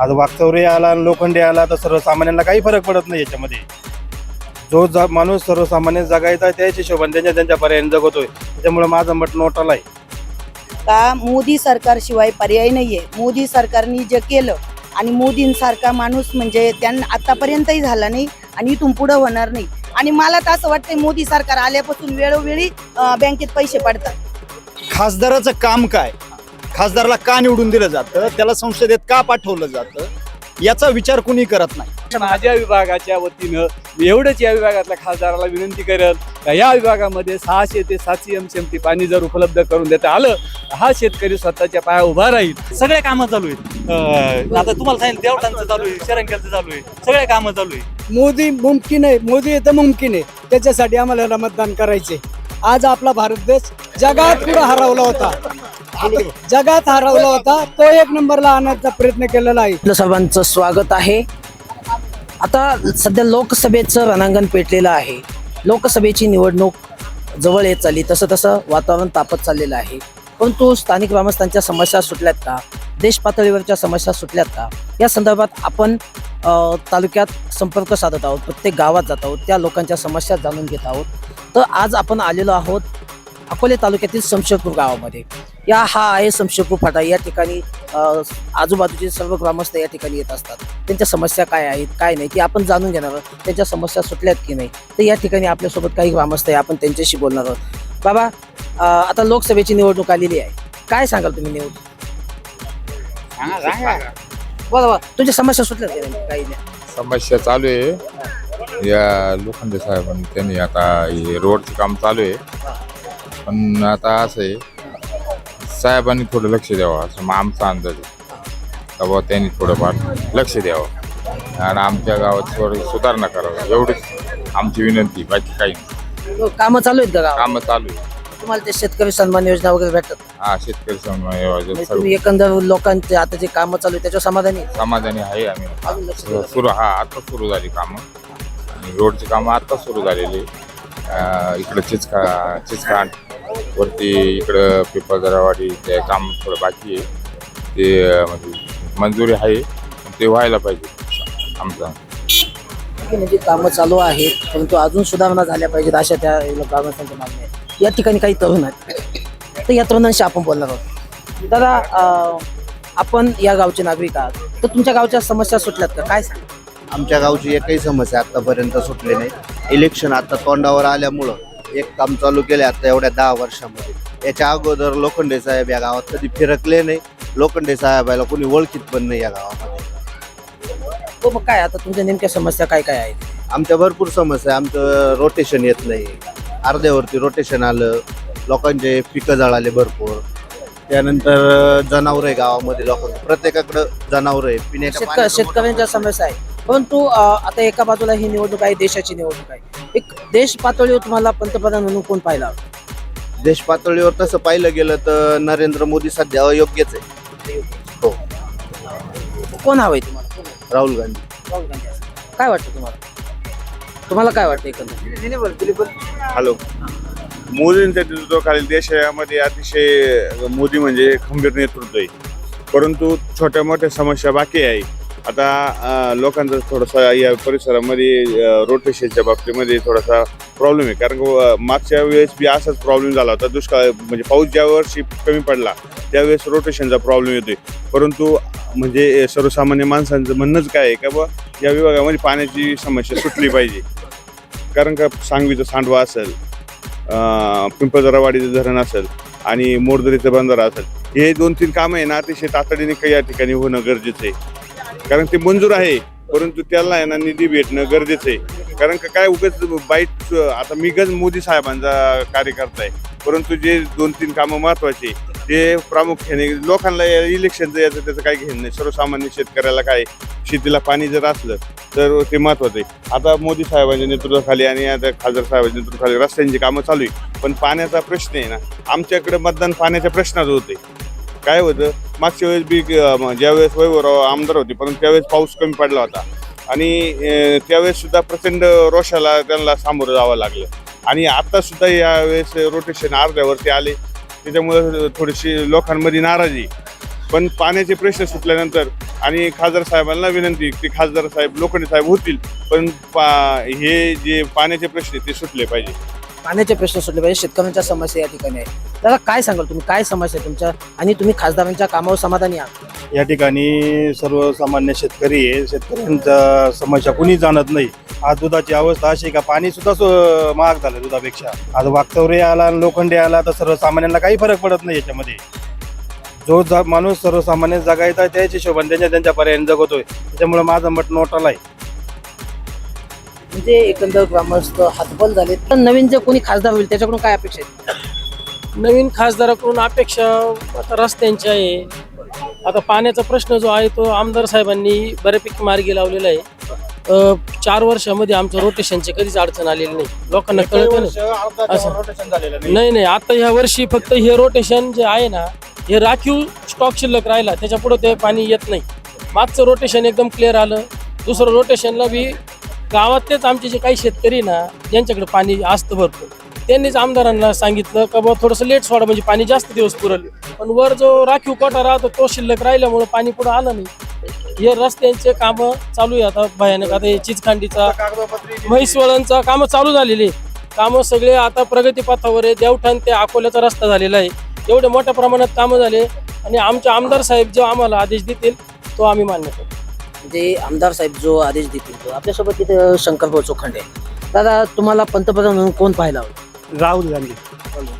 आज वाकचौरे आला आणि लोखंडे आला तर सर्वसामान्यांना काही फरक पडत नाही याच्यामध्ये. जो जा माणूस सर्वसामान्य जगायचा त्याच हिशोबाने त्यांच्या त्यांच्या पर्यायाने जगतोय. त्याच्यामुळे माझं मत नोटाला आहे. का मोदी सरकारशिवाय पर्याय नाहीये. मोदी सरकारने जे केलं आणि मोदींसारखा माणूस म्हणजे त्यांना आतापर्यंतही झाला नाही आणि इथून पुढं होणार नाही. आणि मला तर असं वाटतंय मोदी सरकार आल्यापासून वेळोवेळी अं, बँकेत पैसे पडतात. खासदाराचं काम काय? खासदाराला का निवडून दिलं जातं त्याला संसदेत का पाठवलं जातं याचा विचार कुणी करत नाही. माझ्या विभागाच्या वतीनं मी एवढंच या विभागातल्या खासदाराला विनंती करेल का या विभागामध्ये सहाशे ते सातशे एम टी पाणी जर उपलब्ध करून देता आलं हा शेतकरी स्वतःच्या पाया उभा राहील. सगळे कामं चालू आहेत. आता तुम्हाला सांगितलं देवटांचं चालू आहे शरणकेलचं चालू आहे. सगळे कामं चालू आहे मोदी मुमकिन आहे मोदी तर मुमकिन आहे. त्याच्यासाठी आम्हाला याला मतदान करायचे आज आपला भारत देश जगात पुढे हरवला होता. जगात हरवला होता तो एक नंबरला आणण्याचा प्रयत्न केलेला आहे. सर्वांचं स्वागत आहे. आता सध्या लोकसभेचं रणांगण पेटलेलं आहे. लोकसभेची निवडणूक जवळ येत चालली तसं तसं वातावरण तापत चाललेलं आहे. परंतु स्थानिक ग्रामस्थांच्या समस्या सुटल्यात का? देश पातळीवरच्या समस्या सुटल्यात का? या संदर्भात आपण तालुक्यात संपर्क साधत आहोत प्रत्येक गावात जात आहोत त्या लोकांच्या समस्या जाणून घेत आहोत. तर आज आपण आलेलो आहोत अकोले तालुक्यातील शमशेरपूर गावामध्ये. या हा आहे शमशेरपूर फाटा. या ठिकाणी आजूबाजूचे सर्व ग्रामस्थ या ठिकाणी येत असतात. त्यांच्या समस्या काय आहेत काय नाही ते आपण जाणून घेणार आहोत. त्यांच्या समस्या सुटल्यात की नाही तर या ठिकाणी आपल्यासोबत काही ग्रामस्थ आहे. आपण त्यांच्याशी बोलणार आहोत. बाबा आता लोकसभेची निवडणूक आलेली आहे. काय सांगाल तुम्ही निवडणूक? बोला बोला. तुमच्या समस्या सुटल्यात की नाही? काही नाही. समस्या चालू आहे. या लोखंडे साहेबांनी त्यांनी आता हे रोडचं काम चालू आहे. पण आता असं आहे साहेबांनी थोडं लक्ष द्यावं असं मग आमचा अंदाज आहे. बुवा त्यांनी थोडंफार लक्ष द्यावं. आणि आमच्या गावात थोडी सुधारणा करावी एवढीच आमची विनंती बाकी काही नाही. हो, कामं चालू आहेत का कामं चालू आहे तुम्हाला ते शेतकरी सन्मान योजना वगैरे भेटतात? हा शेतकरी सन्मान योजना म्हणजे तुम्ही एकंदर लोकांचे आता जे कामं चालू आहे त्याच्यावर समाधानी? समाधानी आहे आम्ही. सुरू हा आता सुरू झाली कामं. आणि रोडची कामं आता सुरू झालेली इकडं चिचखा चिचखांड वरती इकडं पिपळदरावाडी ते काम थोडं बाकी आहे. ते म्हणजे मंजुरी आहे ते व्हायला पाहिजे आमचं. की म्हणजे कामं चालू आहेत परंतु अजून सुधारणा झाल्या पाहिजेत अशा त्या ग्रामस्थांच्या मागण्या आहेत. या ठिकाणी काही तरुण आहेत. तर या तरुणांशी आपण बोलणार आहोत. दादा अं, आपण या गावचे नागरिक आहात. तर तुमच्या गावच्या समस्या सुटल्यात का? काय सांगा आमच्या गावची एकही समस्या आतापर्यंत सुटली नाही. इलेक्शन आता तोंडावर आल्यामुळं एक काम चालू केले आता एवढ्या दहा वर्षामध्ये. याच्या अगोदर लोखंडे साहेब या गावात कधी फिरकले नाही. लोखंडे साहेबाला कोणी ओळखीत पण नाही या गावामध्ये. हो मग काय आता तुमच्या नेमक्या समस्या काय काय आहेत? आमच्या भरपूर समस्या आहे. आमचं रोटेशन येत नाही. अर्ध्यावरती रोटेशन आलं. लोकांचे पिकं जळाले भरपूर. त्यानंतर जनावर आहे गावामध्ये. लोकांना प्रत्येकाकडं जनावर आहे. पिण्याच्या शेतक पाण्याचं मोठं शेतकऱ्यांच्या समस्या आहे परंतु आता एका बाजूला ही निवडणूक आहे देशाची निवडणूक आहे. एक देश पातळीवर तुम्हाला पंतप्रधान म्हणून कोण पाहिला देश पातळीवर तसं पाहिलं गेलं तर नरेंद्र मोदी सध्या अयोग्यच आहे. हो. कोण हवंय तुम्हाला? राहुल गांधी. राहुल गांधी असं. काय वाटतं तुम्हाला? तुम्हाला काय वाटतं एकंदर हॅलो. मोदींच्या नेतृत्वाखाली देशामध्ये अतिशय मोदी म्हणजे खंबीर नेतृत्व आहे. परंतु छोट्या मोठ्या समस्या बाकी आहे. आता लोकांचा लोकांचं थोडासा या परिसरामध्ये रोटेशनच्या बाबतीमध्ये थोडासा प्रॉब्लेम आहे. कारण का, मागच्या वेळेस बी असाच प्रॉब्लेम झाला होता. दुष्काळ म्हणजे पाऊस ज्या वर्षी कमी पडला त्यावेळेस रोटेशनचा प्रॉब्लेम येतोय. परंतु म्हणजे सर्वसामान्य माणसांचं म्हणणंच काय आहे का बा या विभागामध्ये पाण्याची समस्या सुटली पाहिजे. कारण का सांगवीचं सांडवा असेल अं, पिंपळदरावाडीचं धरण असेल आणि मोरदरीचं बंधारा असेल हे दोन तीन कामं आहे ना अतिशय तातडीने काही या ठिकाणी होणं गरजेचं आहे. कारण ते मंजूर आहे परंतु त्याला आहे ना निधी भेटणं गरजेचं आहे. कारण का काय उगच बाईट आता मी गज मोदी साहेबांचा कार्यकर्ता आहे परंतु जे दोन तीन कामं महत्त्वाचे ते प्रामुख्याने लोकांना इलेक्शनचं याचं त्याचं काय घेणं नाही. सर्वसामान्य शेतकऱ्याला काय शेतीला पाणी जर असलं तर ते महत्वाचं आहे. आता मोदी साहेबांच्या नेतृत्वाखाली आणि आता खासदार साहेबांच्या नेतृत्वाखाली रस्त्यांची कामं चालू आहे. पण पाण्याचा प्रश्न आहे ना आमच्याकडे मतदान पाण्याच्या प्रश्नात होते काय होतं मागच्या वेळेस बी ज्यावेळेस वैभवराव आमदार होते परंतु त्यावेळेस पाऊस कमी पडला होता. आणि त्यावेळेससुद्धा त्यावेळेस सुद्धा प्रचंड रोषाला त्यांना सामोरं जावं लागलं. आणि आता सुद्धा यावेळेस रोटेशन अर्ध्यावरती आले. त्याच्यामुळं थोडीशी लोकांमध्ये नाराजी पण पाण्याचे प्रश्न सुटल्यानंतर आणि खासदार साहेबांना विनंती की खासदार साहेब लोखंडे साहेब होतील पण पा हे जे पाण्याचे प्रश्न आहेत ते सुटले पाहिजे. पाण्याचे प्रश्न सुटले पाहिजे म्हणजे शेतकऱ्यांच्या समस्या या ठिकाणी आहे. त्याला काय सांगाल तुम्ही? काय समस्या आहे तुमच्या? आणि तुम्ही खासदारांच्या कामावर समाधानी आहात? या ठिकाणी सर्वसामान्य शेतकरी आहे. शेतकऱ्यांच्या समस्या कुणी जाणत नाही. आज दुधाची अवस्था अशी का? पाणी सुद्धा महाग झालं दुधापेक्षा. आज वागचौरे आला आणि लोखंडे आला तर सर्वसामान्यांना काही फरक पडत नाही याच्यामध्ये. जो जा माणूस सर्वसामान्य जगायचा आहे त्याच हिशोबाने त्यांच्या त्यांच्या पर्यायाने जगतोय. त्याच्यामुळे माझं मत नोटाला आहे. म्हणजे एकंदर ग्रामस्थ हातबल झाले पण नवीन जे कोणी खासदार होईल त्याच्याकडून काय अपेक्षा आहे नवीन खासदाराकडून अपेक्षा आता रस्त्यांची आहे. आता पाण्याचा प्रश्न जो आहे तो आमदार साहेबांनी बऱ्यापैकी मार्गी लावलेला आहे. चार वर्षामध्ये आमच्या रोटेशनची कधीच अडचण आलेली नाही. लोकांना कळत नाही. असं. नाही. नाही आता ह्या वर्षी फक्त हे रोटेशन जे आहे ना हे राखीव स्टॉक शिल्लक राहिला त्याच्या पुढे ते पाणी येत नाही. मागचं रोटेशन एकदम क्लिअर आलं. दुसरं रोटेशनला बी गावातलेच आमचे जे काही शेतकरी ना ज्यांच्याकडे पाणी असतं भरपूर त्यांनीच आमदारांना सांगितलं का बाबा थोडंसं लेट सोडा म्हणजे पाणी जास्त दिवस पुरल पण वर जो राखीव कोटा राहतो तो शिल्लक राहिल्यामुळे पाणी पुढे आलं नाही. हे रस्त्यांचे कामं चालू आहे आता भयानक. आता हे चिचखांडीचा म्हैसवळणचा कामं चालू झालेली आहे कामं सगळे आता प्रगतीपथावर आहे देवठाण ते अकोल्याचा रस्ता झालेला आहे. एवढे मोठ्या प्रमाणात कामं झाले. आणि आमचे आमदार साहेब जो आम्हाला आदेश देतील तो आम्ही मान्य करू म्हणजे आमदार साहेब जो आदेश देतील तो. आपल्यासोबत तिथे शंकरभाऊ चोखंडे. आहे. दादा तुम्हाला पंतप्रधान म्हणून कोण पाहायला हवं राहुल गांधी.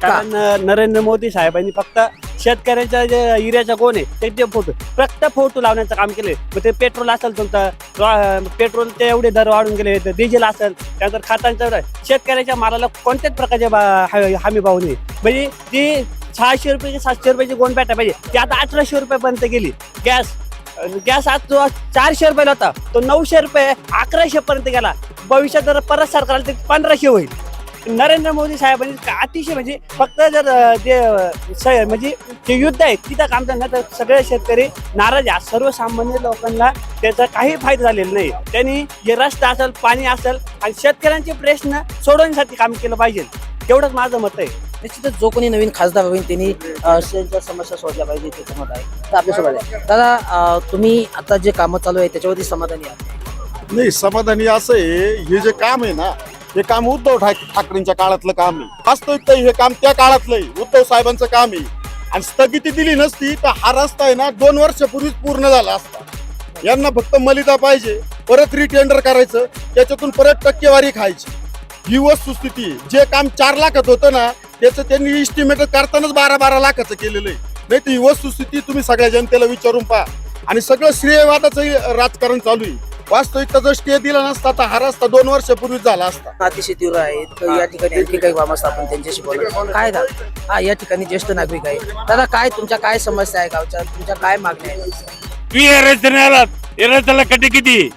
कारण नरेंद्र मोदी साहेबांनी फक्त शेतकऱ्यांच्या जे युरियाचा कोण आहे त्याचे फोटो फक्त फोटो लावण्याचं काम केले मग ते पेट्रोल असेल तुमचं पेट्रोलचे एवढे दर वाढून गेले तर डिझेल असेल त्यानंतर खतांचा दर. शेतकऱ्याच्या मालाला कोणत्याच प्रकारचे बा- ह- हमी भाव नाही. म्हणजे ती सहाशे रुपये सातशे रुपयाची गोण बॅटा पाहिजे. ती आता अठराशे रुपयापर्यंत गेली. गॅस गॅस आज जो चारशे रुपयाला होता तो नऊशे रुपये अकराशे पर्यंत गेला. भविष्यात जर परत सरकारला ते पंधराशे होईल. नरेंद्र मोदी साहेबांनी म्हणजे अतिशय म्हणजे फक्त जर जे स- म्हणजे जे युद्ध आहे तिथं काम करणार तर सगळे शेतकरी नाराज आहे सर्वसामान्य लोकांना त्याचा काही फायदा झालेला नाही. त्यांनी जे रस्ता असेल पाणी असेल आणि शेतकऱ्यांचे प्रश्न सोडवण्यासाठी काम केलं पाहिजे. तेवढंच माझं मत आहे. निश्चितच जो कोणी नवीन खासदार होईल त्यांनी अ, समस्या सोडल्या पाहिजे त्याचं मत आहे. तर आपल्यासोबत आहे. दादा तुम्ही आता जे कामं चालू आहे त्याच्यावरती समाधानी आहात? नाही समाधानी असं आहे हे जे काम आहे ना हे काम उद्धव ठाकरेंच्या काळातलं काम आहे. वास्तविक हे काम त्या काळातलं आहे. उद्धव साहेबांचं काम आहे. आणि स्थगिती दिली नसती तर हा रस्ता आहे ना दोन वर्षापूर्वीच पूर्ण झाला असता. यांना फक्त मलिदा पाहिजे परत रिटेंडर करायचं त्याच्यातून परत टक्केवारी खायची. ही वस्तुस्थिती जे काम चार लाखात होतं ना त्याचं त्यांनी इस्टिमेट करतानाच बारा बारा लाखाचं केलेलं आहे. नाही ही वस्तुस्थिती तुम्ही सगळ्या जनतेला विचारून पहा. आणि सगळं श्रेयवादाचं राजकारण चालू आहे. वास्तविकता जर स्टे दिला नसता तर हा रस्ता दोन वर्षापूर्वीच झाला असता. अतिशय तीव्र आहे. तर या ठिकाणी आणखी काही ग्रामस्थ आपण त्यांच्याशी बोलू काय दादा? हा या ठिकाणी ज्येष्ठ नागरिक आहे. दादा काय तुमच्या काय समस्या आहे गावच्या? तुमच्या काय मागण्या आहे तुम्ही या रस्त्याने आलात. या रस्त्याला कटी किती?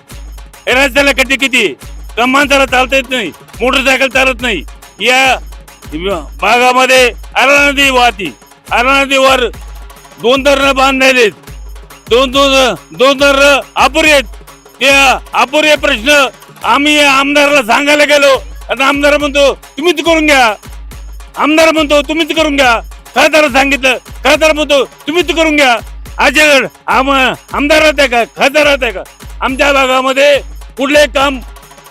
या रस्त्याला कटी किती? तर माणसाला चालता येत नाही. मोटरसायकल चालत नाही. या भागामध्ये आरा नदी वाहती. आरा नदीवर दोन धरणं बांधलेले दोन दोन दोन धरणं अपुरे आहेत. ते अपुरे प्रश्न. आम्ही आमदाराला सांगायला गेलो. आता आमदार म्हणतो तुम्हीच करून घ्या. आमदार म्हणतो तुम्हीच करून घ्या. खासदार सांगितलं. खासदार म्हणतो तुम्हीच करून घ्या. अजय आम आमदार आहे का? खासदार आहे का? आमच्या भागामध्ये कुठले काम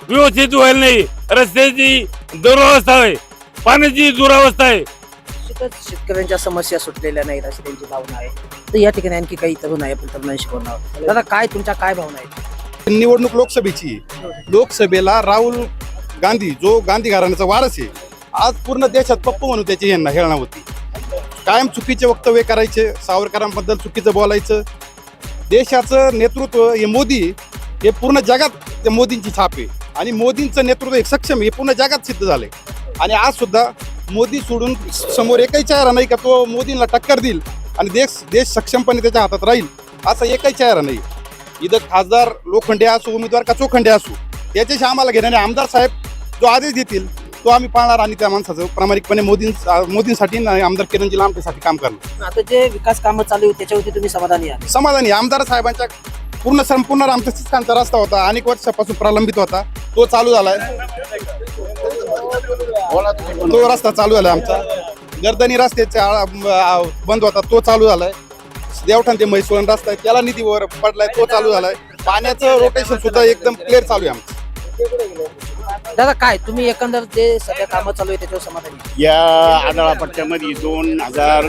व्यवस्थित व्हायला नाही. रस्त्याची दुरावस्था आहे. पाण्याची दुरावस्था आहे. निश्चितच शेतकऱ्यांच्या समस्या सुटलेल्या नाहीत अशी त्यांची भावना आहे. तर या ठिकाणी आणखी काही तरुण आहे आपण तरुणांशी बोलणार आहोत. दादा काय तुमच्या काय भावना आहेत? निवडणूक लोकसभेची. आहे. लोकसभेला राहुल गांधी जो गांधी घराण्याचा वारस आहे आज पूर्ण देशात पप्पू म्हणून त्याची यांना हेळणा होती. कायम चुकीचे वक्तव्य करायचे सावरकरांबद्दल चुकीचं बोलायचं. देशाचं नेतृत्व हे मोदी हे पूर्ण जगात त्या मोदींची छाप आहे. आणि मोदींचं नेतृत्व एक सक्षम आहे हे पूर्ण जगात सिद्ध झालंय. आणि आज सुद्धा मोदी सोडून समोर एकही चेहरा नाही का तो मोदींना टक्कर देईल आणि देश देश सक्षमपणे त्याच्या हातात राहील असा एकही चेहरा नाही. इथं खासदार लोखंडे असो उमेदवार का चोखंडे असो याच्याशी आम्हाला घेण्याने आमदार साहेब जो आदेश देतील तो आम्ही पाळणार आणि त्या माणसाचं प्रामाणिकपणे मोदीं मोदींसाठी आमदार किरणजी लांबटेसाठी काम करणार. आता जे विकास कामं चालू आहेत त्याच्यावरती तुम्ही समाधानी आहात? समाधानी आमदार साहेबांच्या पूर्ण संपूर्ण सिस्कांचा रस्ता होता. अनेक वर्षापासून प्रलंबित होता. तो चालू झालाय. तो रस्ता चालू झालाय आमचा. गर्दनी रस्त्याचा बंद होता तो चालू झालाय. देवठाण ते म्हैसवळण रस्ता आहे त्याला निधी वर पडलाय तो चालू झालाय. पाण्याचं रोटेशन सुद्धा एकदम क्लिअर चालू आहे आमचं. दादा काय तुम्ही एकंदर जे सध्या कामं चालू आहे त्याच्यावर समाधानी आहे? या आढळा पट्ट्यामध्ये दोन हजार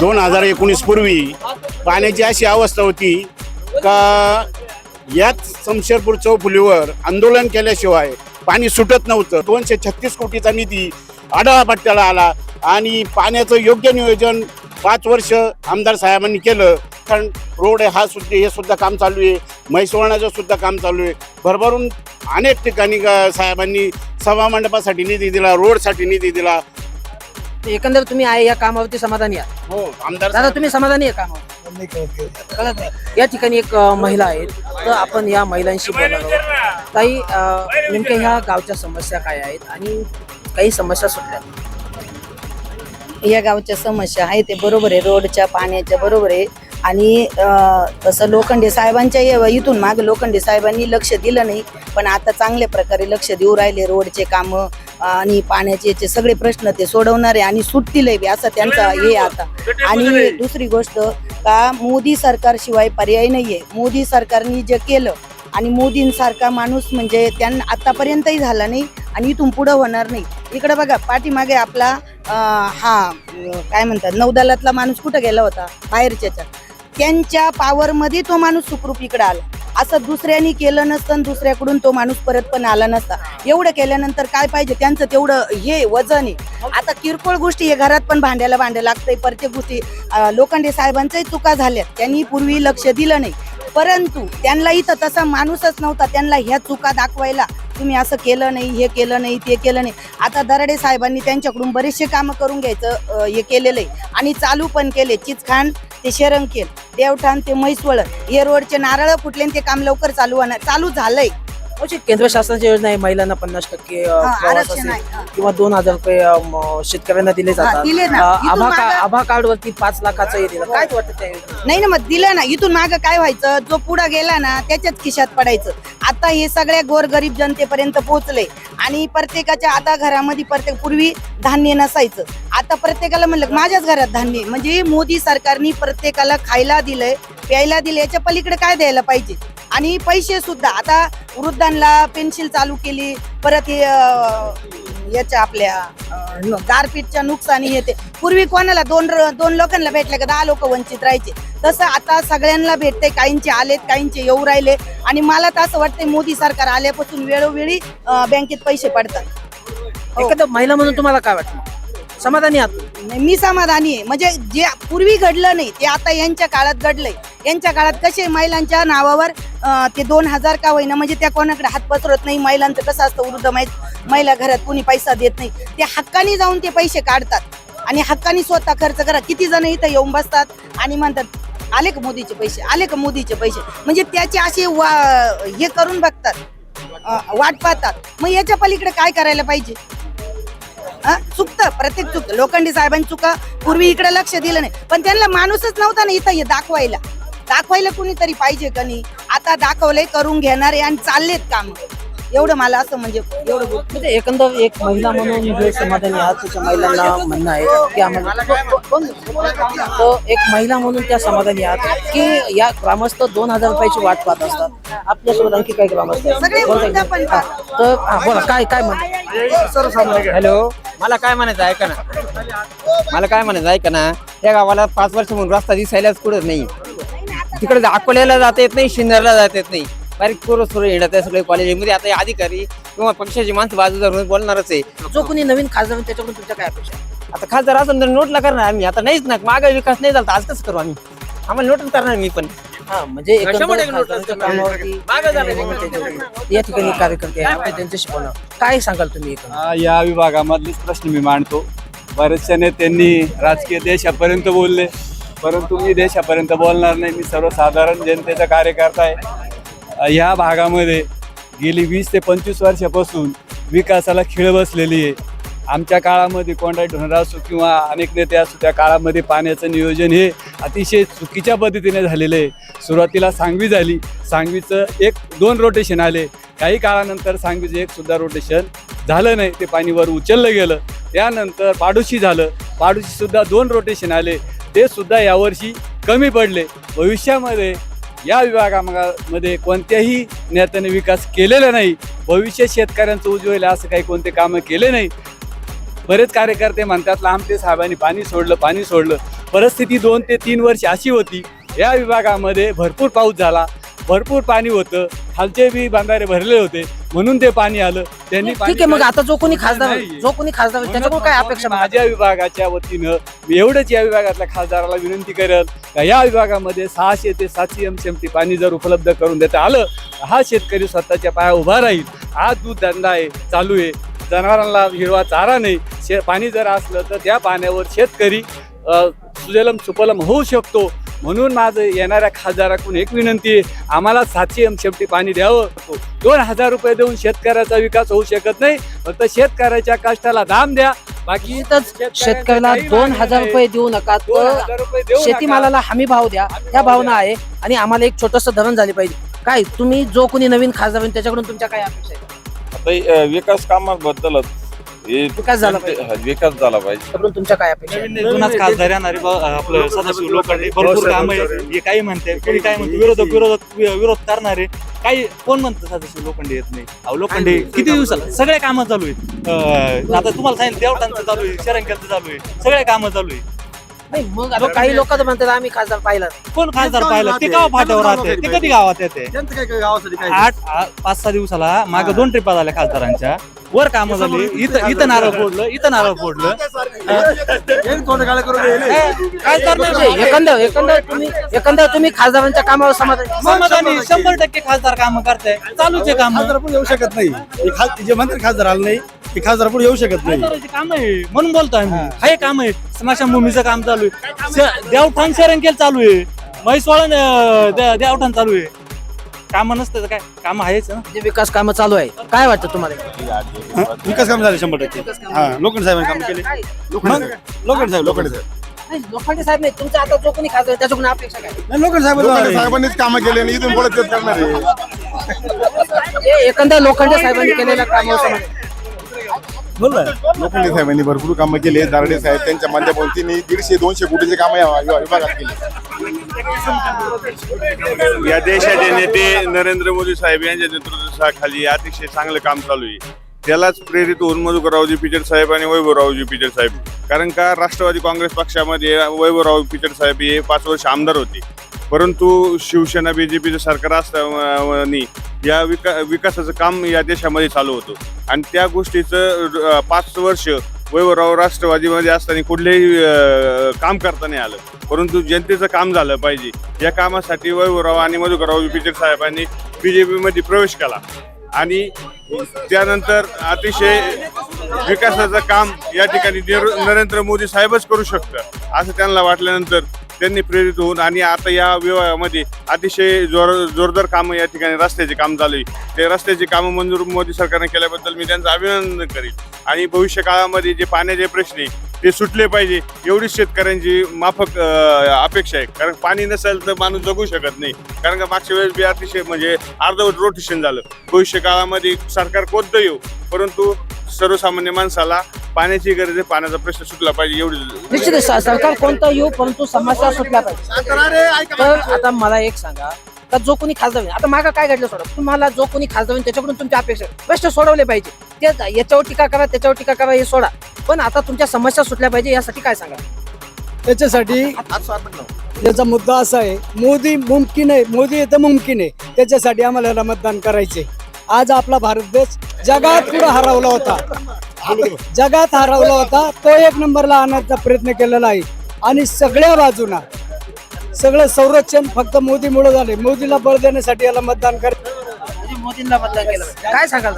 दोन हजार एकोणीस पूर्वी पाण्याची अशी अवस्था होती का याच शमशेरपूर चौफुलीवर आंदोलन केल्याशिवाय पाणी सुटत नव्हतं. दोनशे छत्तीस कोटीचा निधी पट्ट्याला आला आणि पाण्याचं योग्य नियोजन पाच वर्ष आमदार साहेबांनी केलं. कारण रोड हा सुद्धा हे सुद्धा काम चालू आहे. म्हैसवळणाचं सुद्धा काम चालू आहे. भरभरून अनेक ठिकाणी साहेबांनी सभामंडपासाठी निधी दिला रोडसाठी निधी दिला. एकंदर तुम्ही आहे या कामावरती समाधानी आहात. हो आमदार दादा तुम्ही समाधानी आहे कामावर कळत नाही. या ठिकाणी एक अ, महिला आहेत. तर आपण या महिलांशी बोलणार आहोत काही अ, नेमक्या ह्या गावच्या समस्या काय आहेत? आणि काही समस्या सुटल्या या गावच्या समस्या आहे ते बरोबर आहे. रोडच्या पाण्याच्या बरोबर आहे. आणि तसं लोखंडे साहेबांच्या इथून माग लोखंडे साहेबांनी लक्ष दिलं नाही पण आता चांगल्या प्रकारे लक्ष देऊ राहिले रोडचे कामं आणि पाण्याचे याचे सगळे प्रश्न ते सोडवणार आणि सुटतील बी असं त्यांचा हे आता. आणि दुसरी गोष्ट का मोदी सरकारशिवाय पर्याय नाहीये. मोदी सरकारनी जे केलं आणि मोदींसारखा माणूस म्हणजे त्यांना आतापर्यंतही झाला नाही आणि इथून पुढं होणार नाही. इकडे बघा पाठीमागे आपला हा काय म्हणतात नौदलातला माणूस कुठं गेला होता? बाहेरच्या त्यांच्या पॉवरमध्ये तो माणूस सुखरूप इकडे आला. असं दुसऱ्यांनी केलं नसतं आणि दुसऱ्याकडून तो माणूस परत पण आला नसता. एवढं केल्यानंतर काय पाहिजे? त्यांचं तेवढं हे वजन आहे. आता किरकोळ गोष्टी हे घरात पण भांड्याला भांडं लागतंय. प्रत्येक गोष्टी लोखंडे साहेबांच्याही चुका झाल्या त्यांनी पूर्वी लक्ष दिलं नाही. परंतु त्यांना इथं तसा माणूसच नव्हता. त्यांना ह्या चुका दाखवायला तुम्ही असं केलं नाही हे केलं नाही ते केलं नाही. आता दराडे साहेबांनी त्यांच्याकडून बरेचसे कामं करून घ्यायचं हे केलेलं आहे. आणि चालू पण केले. चिचखान ते शेरंकेल देवठाण ते म्हैसवळ हे रोडचे नारळ फुटले ते काम लवकर चालू होणार चालू झालंय. म्हणजे केंद्र शासनाची योजना आहे महिलांना पन्नास टक्के अ, हा, प्रवास आरक्षण असेल आहे हा. किंवा दोन हजार रुपये अ, म, शेतकऱ्यांना दिले जातात. दिले ना. अ, इथून आभा का- मागं- आभा कार्ड वरती पाच लाखाचं हे दिलं. काय वाटतं त्या योजनेत? नाही ना मग दिलं ना. इथून मागं काय व्हायचं? जो पुढे गेला ना त्याच्याच खिशात पडायचं. आता हे सगळ्या गोरगरीब जनतेपर्यंत पोहोचले आणि प्रत्येकाच्या आता घरामध्ये प्रत्येक पूर्वी धान्य नसायचं. आता प्रत्येकाला म्हणलं माझ्याच घरात धान्य आहे. म्हणजे मोदी सरकारने प्रत्येकाला खायला दिलंय प्यायला दिलं याच्या पलीकडे काय द्यायला पाहिजे? आणि पैसे सुद्धा. आता वृद्धांना पेन्शन चालू केली परत हे याच्या आपल्या गारपीटच्या नुकसानी येते पूर्वी कोणाला दोन दोन लोकांना भेटले का दहा लोक वंचित राहायचे. तसं आता सगळ्यांना भेटते काहींचे आलेत काहींचे येऊ राहिले. आणि मला तर असं वाटतंय मोदी सरकार आल्यापासून वेळोवेळी बँकेत पैसे पडतात. हो. एकंदर महिला म्हणून तुम्हाला काय वाटतं? समाधानी आहात? मी समाधानी आहे. म्हणजे जे पूर्वी घडलं नाही ते आता यांच्या काळात घडलंय. यांच्या काळात कसे महिलांच्या नावावर ते दोन हजार का होईना म्हणजे त्या कोणाकडे हात पसरत नाही महिलांचं कसं असतं वृद्ध माहीत महिला घरात कोणी पैसा देत नाही ते हक्कानी जाऊन ते पैसे काढतात. आणि हक्कानी स्वतः खर्च करा. किती जण इथं येऊन बसतात आणि म्हणतात आले का मोदीचे पैसे आले का मोदीचे पैसे. म्हणजे त्याचे असे वा हे करून बघतात वाट पाहतात. मग याच्या पलीकडे काय करायला पाहिजे? चुकतं प्रत्येक चुक लोखंडी साहेबांनी चुका पूर्वी इकडे लक्ष दिलं नाही. पण त्यांना माणूसच नव्हता ना इथं हे दाखवायला. दाखवायला कुणीतरी पाहिजे का नाही? आता दाखवलंय करून घेणारे आणि चाललेत काम. एवढं मला असं म्हणजे एवढं बोल- म्हणजे एकंदर एक महिला म्हणून समाधानी आहात त्याच्या महिलांना म्हणणं आहे की आम्हाला एक महिला म्हणून त्या समाधानी आहात की या ग्रामस्थ दोन हजार रुपयाची वाट पाहत असतात. आपल्यासोबत आणखी काही ग्रामस्थ तर बोला काय काय म्हणणं हॅलो. मला काय म्हणायचं ऐका ना. मला काय म्हणायचं ऐका ना. या गावाला पाच वर्ष म्हणून रस्ता दिसायलाच कुठं नाही. तिकडे अकोल्याला जाता येत नाही शिंदरला जाता येत नाही. बारीक पोरं सोरं येणार सगळे कॉलेजमध्ये आता हे अधिकारी किंवा पक्षाची माणसं बाजू धरून बोलणारच आहे. जो कोणी नवीन खासदार त्याच्याकडून तुमच्या काय अपेक्षा आहे? आता खासदार असं तर नोटला करणार आम्ही. आता नाहीच ना मागे विकास नाही झाला तर आज कसं करू आम्ही? आम्हाला नोटच करणार मी पण. हा म्हणजे खासदारांच्या. कामावरती मागं झालं. या ठिकाणी कार्यकर्ते आपण त्यांच्याशी बोलणार काय सांगाल तुम्ही? हा, या विभागामधलेच प्रश्न मी मांडतो. बरेचशा नेत्यांनी राजकीय देशापर्यंत बोलले. परंतु मी देशापर्यंत बोलणार नाही. मी सर्वसाधारण जनतेचा कार्यकर्ता आहे. ह्या भागामध्ये गेली वीस ते पंचवीस वर्षापासून विकासाला खिळ बसलेली आहे. आमच्या काळामध्ये कोंडाई ढोणरा असो किंवा अनेक नेते असो त्या काळामध्ये पाण्याचं नियोजन हे अतिशय चुकीच्या पद्धतीने झालेलं आहे. सुरुवातीला सांगवी झाली. सांगवीचं एक दोन रोटेशन आले. काही काळानंतर सांगवीचं एक सुद्धा रोटेशन झालं नाही. ते पाणीवर उचललं गेलं. त्यानंतर पाडोशी झालं. पाडोशीसुद्धा दोन रोटेशन आले. ते सुद्धा यावर्षी कमी पडले. भविष्यामध्ये या विभागामध्ये कोणत्याही नेत्याने विकास केलेला नाही. भविष्य शेतकऱ्यांचं उज्ज्वल असं काही कोणते कामं केले नाही. बरेच कार्यकर्ते म्हणतात लांबते साहेबांनी पाणी सोडलं पाणी सोडलं. परिस्थिती दोन ते तीन वर्ष अशी होती. या विभागामध्ये भरपूर पाऊस झाला. भरपूर पाणी होतं. खालचे बी बांधारे भरले होते. म्हणून ते पाणी आलं. त्यांनी ठीक आहे मग आता जो कोणी खासदार. जो कोणी खासदार त्याच्याकडून काय अपेक्षा? माझ्या विभागाच्या वतीनं मी एवढंच या विभागातल्या खासदाराला विनंती करेल का या विभागामध्ये सहाशे ते सातशे एम टी पाणी जर उपलब्ध करून देता आलं हा शेतकरी स्वतःच्या पाया उभा राहील. आज दूध धंदा आहे चालू आहे. जनावरांना हिरवा चारा नाही. शे पाणी जर असलं तर त्या पाण्यावर शेतकरी अ, सुजलम सुपलम होऊ शकतो. म्हणून माझं येणाऱ्या खासदाराकडून एक विनंती आहे आम्हाला सातशे एम टी पाणी द्यावं. दोन हजार रुपये देऊन शेतकऱ्याचा विकास होऊ शकत नाही. फक्त शेतकऱ्याच्या कष्टाला दाम द्या. बाकी शेतकऱ्याला दोन हजार रुपये देऊ नका. शेतीमालाला हमी भाव द्या. त्या भावना आहे आणि आम्हाला एक छोटस धरण झाले पाहिजे. काय तुम्ही जो कोणी नवीन खासदार होईल त्याच्याकडून तुमच्या काय अपेक्षा आहेत? आता विकास कामाबद्दलच विकास झाला पाहिजे. विकास झाला पाहिजे. त्याच्याकडून तुमच्या काय अपेक्षा आहेत? जुनाच खासदार येणारे ब- आपलं सदाशिव लोखंडे भरपूर काम आहे हे काही म्हणते कोणी काय म्हणते विरोधक विरोधक वि- विरोध करणारे काही कोण म्हणतं सदाशिव लोखंडे येत नाही? अहो लोखंडे किती दिवसाला? सगळे कामं चालू आहेत. अं, आता तुम्हाला सांगितलं देवटांचं चालू आहे शरंक्याचं चालू आहे सगळे कामं चालू आहे. नाही मग आता काही लोक तर म्हणतात आम्ही खासदार पाहिला नाही. कोण खासदार पाहिलं? ते गाव फाट्यावर राहते. ते कधी गावात येते? त्यांचं काय काय गावासाठी काय? आठ आ- पाच सहा दिवसाला मागे दोन ट्रिपा झाल्या खासदारांच्या. वर कामं झाली. इथं इथं नारळ फोडलं इथं नारळ फोडलं. करून गेले. खासदार नाही एकंदर एकंदर तुम्ही एकंदर तुम्ही खासदारांच्या कामावर समाधान समाधानी शंभर टक्के खासदार काम करताय. चालूचे काम. खासदार पुढे येऊ शकत नाही. हे खास जे म्हणतात खासदार आलं नाही ते खासदार पुढे येऊ शकत नाही. काम आहे म्हणून बोलतोय आम्ही. हे. काम आहे स्मशानभूमीचं काम चालू आहे. श- देवठाण शरणकेल चालू आहे. म्हैसवाळा देवठाण चालू आहे. काम नसतं काय? काम आहेच ना. जे विकास कामं चालू आहे. काय वाटतं तुम्हाला? विकास काम झाले शंभर टक्के. हा लोखंड साहेबांनी काम केले. लोखंड साहेब लोखंड साहेब नाही, लोखंडे साहेब नाही. तुमचा आता जो कोणी खासदार आहे, त्याच्याकडून अपेक्षा काय? नाही, लोखंड साहेब लोखंडे साहेबांनीच कामं केले आणि इथून पुढे तेच करणार आहे. हे एकंदर लोखंडे साहेबांनी केलेल्या कामावर समाधान बोल ना. लोखंडे साहेबांनी भरपूर कामं केले दारडे साहेब त्यांच्या माध्यमातून दीडशे दोनशे कोटीचे कामं या या विभागात केले. या देशाचे नेते नरेंद्र मोदी साहेब यांच्या नेतृत्वाखाली अतिशय चांगलं काम चालू आहे. त्यालाच प्रेरित होऊन मधुकररावजी पिचड साहेब आणि वैभवरावजी पिचड साहेब. कारण का राष्ट्रवादी काँग्रेस पक्षामध्ये वैभवराव पिचड साहेब हे पाच वर्ष आमदार होते. परंतु शिवसेना बीजेपीचं सरकार असताना या विका विकासाचं काम या देशामध्ये चालू होतं. आणि त्या गोष्टीचं पाच वर्ष वैभवराव राष्ट्रवादीमध्ये असताना कुठलेही काम करता नाही आलं. परंतु जनतेचं काम झालं पाहिजे. या कामासाठी वैभवराव आणि मधुकरराव पिचड साहेबांनी बीजेपीमध्ये प्रवेश केला. आणि त्यानंतर अतिशय विकासाचं काम या ठिकाणी नरेंद्र मोदी साहेबच करू शकतं असं त्यांना वाटल्यानंतर त्यांनी प्रेरित होऊन आणि आता या विभागामध्ये अतिशय जोर जोरदार कामं या ठिकाणी रस्त्याचे काम चालू आहे. ते रस्त्याचे कामं मंजूर मोदी सरकारने केल्याबद्दल मी त्यांचं अभिनंदन करीन. आणि भविष्य काळामध्ये जे पाण्याचे प्रश्न आहे ते सुटले पाहिजे. एवढीच शेतकऱ्यांची माफक अपेक्षा आहे. कारण पाणी नसेल तर माणूस जगू शकत नाही. कारण का मागच्या वेळेस बी अतिशय म्हणजे अर्धवट रोटेशन झालं. भविष्य काळामध्ये सरकार कोणतं येऊ परंतु सर्वसामान्य माणसाला पाण्याची गरज आहे. पाण्याचा प्रश्न सुटला पाहिजे एवढी. निश्चित सरकार कोणतं येऊ परंतु समस्या सुटल्या पाहिजे. तर आता मला एक सांगा. का जो कोणी खासदार होईल आता मागा काय घडलं सोडा? तुम्हाला जो कोणी खासदार होईल त्याच्याकडून तुमच्या अपेक्षा प्रश्न सोडवले पाहिजे. ते याच्यावर टीका करा त्याच्यावर टीका करा हे सोडा. पण आता तुमच्या समस्या सुटल्या पाहिजे यासाठी काय सांगा? त्याच्यासाठी याचा मुद्दा असा आहे मोदी मुमकिन आहे मोदी येतं मुमकिन आहे. त्याच्यासाठी आम्हाला मतदान करायचे आज आपला भारत देश जगात पुढे हरवला होता. जगात हरवला होता तो एक नंबरला आणण्याचा प्रयत्न केलेला आहे. आणि सगळ्या बाजूना सगळं संरक्षण फक्त मोदीमुळे झाले मोदीला बळ देण्यासाठी याला मतदान कर मोदींना मतदान केलं. काय सांगाल?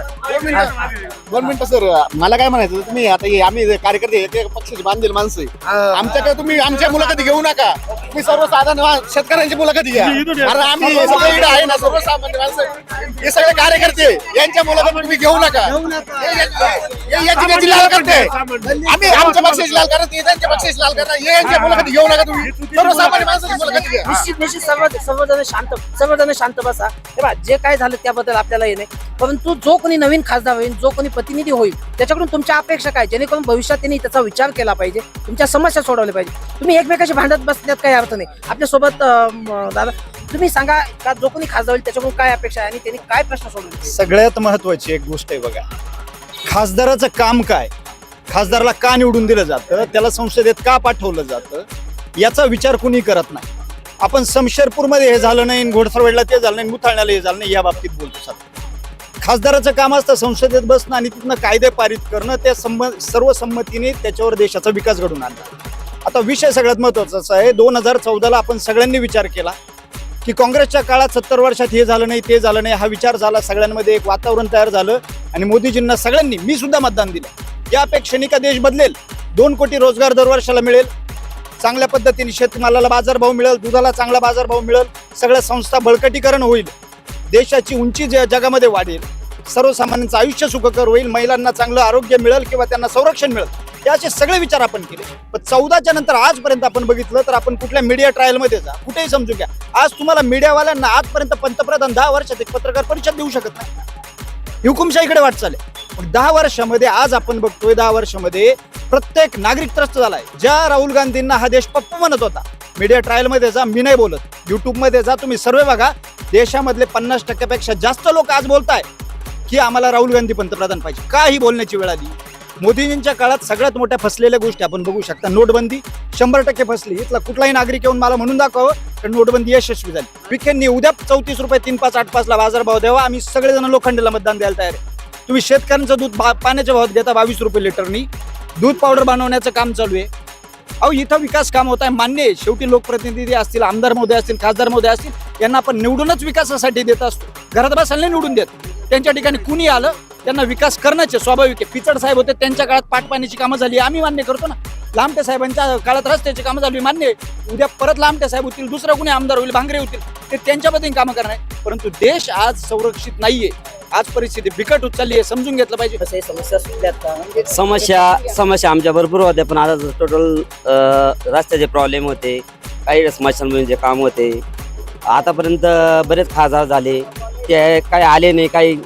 हा. दोन मिनिटं सर. मला काय म्हणायचं तुम्ही आता हे आम्ही जे कार्यकर्ते आहे, ते पक्षाची बांधील माणसं आहे. आमच्याकडे तुम्ही आमच्या मुलाखती घेऊ नका. तुम्ही सर्वसाधारण मा- शेतकऱ्यांची मुलाखती घ्या. अरे आम्ही सगळे इकडे आहे ना सर्वसामान्य माणसं हे सगळे कार्यकर्ते यांच्या मुलाखती तुम्ही घेऊ नका. हे- हे- हे याची त्याची लाल करते. आम्ही आमच्या पक्षाची लाल करत हे त्यांच्या पक्षाची लाल करणार हे यांच्या मुलाखती घेऊ नका तुम्ही. सर्वसामान्य माणसाची मुलाखती घ्या. निश्चित निश्चित सर्व सर्वजण शांत सर्वजण शांत बसा. हे बघा, जे काय झालं त्याबद्दल त्याच्याबद्दल आपल्याला हे नाही परंतु जो कोणी नवीन खासदार होईल जो कोणी प्रतिनिधी होईल त्याच्याकडून तुमच्या अपेक्षा काय? जेणेकरून भविष्यात त्यांनी त्याचा विचार केला पाहिजे तुमच्या समस्या सोडवल्या पाहिजे. तुम्ही एकमेकाशी भांडत बसण्यात काही अर्थ नाही. आपल्यासोबत दादा तुम्ही सांगा का जो कोणी खासदार होईल त्याच्याकडून काय अपेक्षा आहे आणि त्यांनी काय प्रश्न सोडवले? सगळ्यात महत्वाची एक गोष्ट आहे बघा. खासदाराचं काम काय? खासदाराला का निवडून दिलं जातं? त्याला संसदेत का पाठवलं जातं? याचा विचार कुणी करत नाही. आपण समशेरपूरमध्ये हे झालं नाही घोडसरवेडला ते झालं नाही मुथाळण्याला हे झालं नाही या बाबतीत बोलतो सर. खासदाराचं काम असतं संसदेत बसणं आणि तिथनं कायदे पारित करणं त्या संम सर्वसंमतीने त्याच्यावर देशाचा विकास घडून आणला. आता विषय सगळ्यात महत्त्वाचा असा आहे दोन हजार चौदाला आपण सगळ्यांनी विचार केला की काँग्रेसच्या काळात सत्तर वर्षात हे झालं नाही ते झालं नाही हा विचार झाला सगळ्यांमध्ये एक वातावरण तयार झालं आणि मोदीजींना सगळ्यांनी मी सुद्धा मतदान दिलं. या अपेक्षेने का देश बदलेल? दोन कोटी रोजगार दर वर्षाला मिळेल चांगल्या पद्धतीने शेतमालाला बाजारभाव मिळेल दुधाला चांगला बाजारभाव मिळेल सगळ्या संस्था बळकटीकरण होईल. देशाची उंची जे जगामध्ये वाढेल सर्वसामान्यांचं आयुष्य सुखकर होईल महिलांना चांगलं आरोग्य मिळेल किंवा त्यांना संरक्षण मिळेल हे असे सगळे विचार आपण केले. पण चौदाच्या नंतर आजपर्यंत आपण बघितलं तर आपण कुठल्या मीडिया ट्रायलमध्ये जा कुठेही समजू घ्या. आज तुम्हाला मीडियावाल्यांना आजपर्यंत पंतप्रधान दहा वर्षात एक पत्रकार परिषद देऊ शकत नाही. हुकुमशाहीकडे वाटचाल आहे. पण दहा वर्षामध्ये आज आपण बघतोय दहा वर्षामध्ये प्रत्येक नागरिक त्रस्त झालाय. ज्या राहुल गांधींना हा देश पप्पू म्हणत होता मीडिया ट्रायलमध्ये जा मी नाही बोलत. युट्यूबमध्ये जा तुम्ही सर्वे बघा. देशामधले पन्नास टक्क्यापेक्षा जास्त लोक आज बोलताय की आम्हाला राहुल गांधी पंतप्रधान पाहिजे. का ही बोलण्याची वेळ आली. मोदीजींच्या काळात सगळ्यात मोठ्या फसलेल्या गोष्टी आपण बघू शकता. नोटबंदी शंभर टक्के फसली. इथला कुठलाही नागरिक येऊन मला म्हणून दाखवावं तर नोटबंदी यशस्वी झाली. विखेंनी उद्या चौतीस रुपये तीन पाच आठ पाचला बाजारभाव द्यावा. आम्ही सगळेजण लोखंडेला मतदान द्यायला तयार आहे. तुम्ही शेतकऱ्यांचं दूध बा- पाण्याच्या भावात घेता बावीस रुपये लिटरनी दूध पावडर बनवण्याचं काम चालू आहे. अहो इथं विकास काम होत आहे. मान्य आहे शेवटी लोकप्रतिनिधी असतील आमदार महोदय असतील खासदार महोदय असतील यांना आपण निवडूनच विकासासाठी देत असतो. घरात बसायला निवडून देत. त्यांच्या ठिकाणी कुणी आलं त्यांना विकास करण्याचे स्वाभाविक आहे. पिचड साहेब होते त्यांच्या काळात पाटपाण्याची कामं झाली आम्ही मान्य करतो ना. लांबटे साहेबांच्या काळात रस्त्याची कामं झाली मान्य आहे. उद्या परत लांबटे साहेब होतील दुसरं कुणी आमदार होईल भांगरे होतील ते त्यांच्या पद्धतीने कामं करणार आहे. परंतु देश आज संरक्षित नाहीये. आज परिस्थिती बिकट होत चालली आहे समजून घेतलं पाहिजे. कसं समस्या सुटल्यात का? समस्या समस्या आमच्या भरपूर होत्या पण आता टोटल रस्त्याचे प्रॉब्लेम होते काही जे काम होते. आतापर्यंत बरेच खासदार झाले ते काही आले नाही काही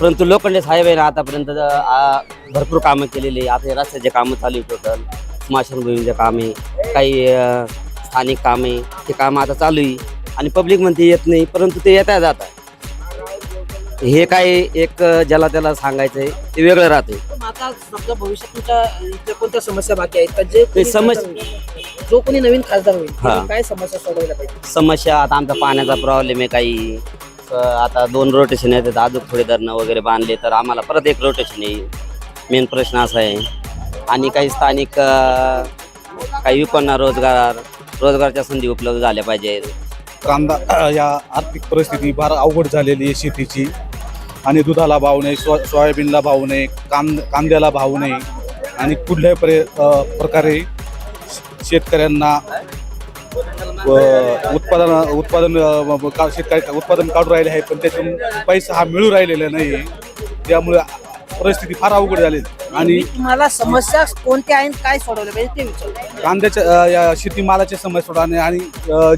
परंतु लोखंडे साहेब आहे ना आतापर्यंत आ, भरपूर कामं केलेली आहे. आता हे रस्त्याचे कामं चालू आहे टोटल स्मशानभूमीचे कामे काही अ, स्थानिक कामे ते कामं आता चालू आहे. आणि पब्लिक म्हणते येत नाही परंतु ते येता जातात हे काय एक अ, ज्याला त्याला सांगायचं आहे ते वेगळं राहते पण आता समजा भविष्यात तुमच्या इथल्या कोणत्या समस्या बाकी आहेत? का जे कोणी समस्या- खासदार जो कोणी नवीन खासदार होईल हा. त्यांनी काय समस्या सोडवल्या पाहिजे? समस्या आता आमचा पाण्याचा प्रॉब्लेम आहे काही. आता दोन रोटेशन आहेत अजून थोडे धरणं वगैरे बांधले तर आम्हाला परत एक रोटेशन येईल. मेन प्रश्न असा आहे. आणि काही स्थानिक काही विपणन रोजगार रोजगारच्या संधी उपलब्ध झाल्या पाहिजेत कांदा या आर्थिक परिस्थिती फार अवघड झालेली आहे शेतीची. आणि दुधाला भाव नाही सो सोयाबीनला भाव नाही कांद कांद्याला भाव नाही. आणि कुठल्याही प्रे प्रकारे शेतकऱ्यांना उत्पादन उत्पादन का- शेतकरी उत्पादन काढून राहिले आहे पण त्यातून पैसा हा मिळू राहिलेला नाही त्यामुळे परिस्थिती फार अवघड झाली. आणि तुम्हाला समस्या कोणत्या आहेत काय सोडवल्या पाहिजे ते विचार कांद्याच्या या शेतीमालाच्या समस्या सोडवणे आणि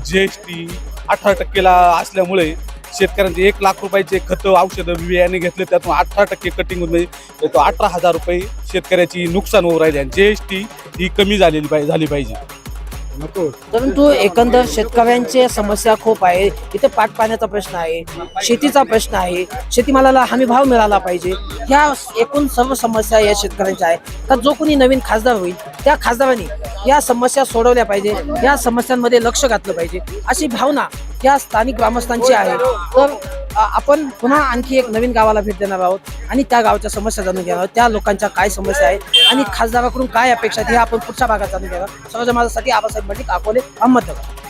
जी एस टी अठरा टक्केला असल्यामुळे शेतकऱ्यांचे एक लाख रुपयाचे खतं औषधं बियाणे घेतले त्यातून अठरा टक्के कटिंग म्हणजे तो अठरा हजार रुपये शेतकऱ्याची नुकसान होऊ राहिले आणि जी एस टी ही कमी झालेली पाहिजे झाली पाहिजे. परंतु एकंदर शेतकऱ्यांच्या समस्या खूप आहे. इथे पाट पाण्याचा प्रश्न आहे शेतीचा प्रश्न आहे. शेतीमालाला हमी भाव मिळाला पाहिजे. ह्या एकूण सर्व समस्या या शेतकऱ्यांच्या आहेत. तर जो कोणी नवीन खासदार होईल त्या खासदारांनी या समस्या सोडवल्या पाहिजे. या समस्यांमध्ये लक्ष घातलं पाहिजे. अशी भावना या स्थानिक ग्रामस्थांची आहे. तर आपण पुन्हा आणखी एक नवीन गावाला भेट देणार आहोत आणि त्या गावाच्या समस्या जाणून घेणार आहोत. त्या लोकांच्या काय समस्या आहेत आणि खासदाराकडून काय अपेक्षा आहेत हे आपण पुढच्या भागात जाणून घेणार सर्वजमासाठी आबासाहेब मलिक अकोले अहमदनगर.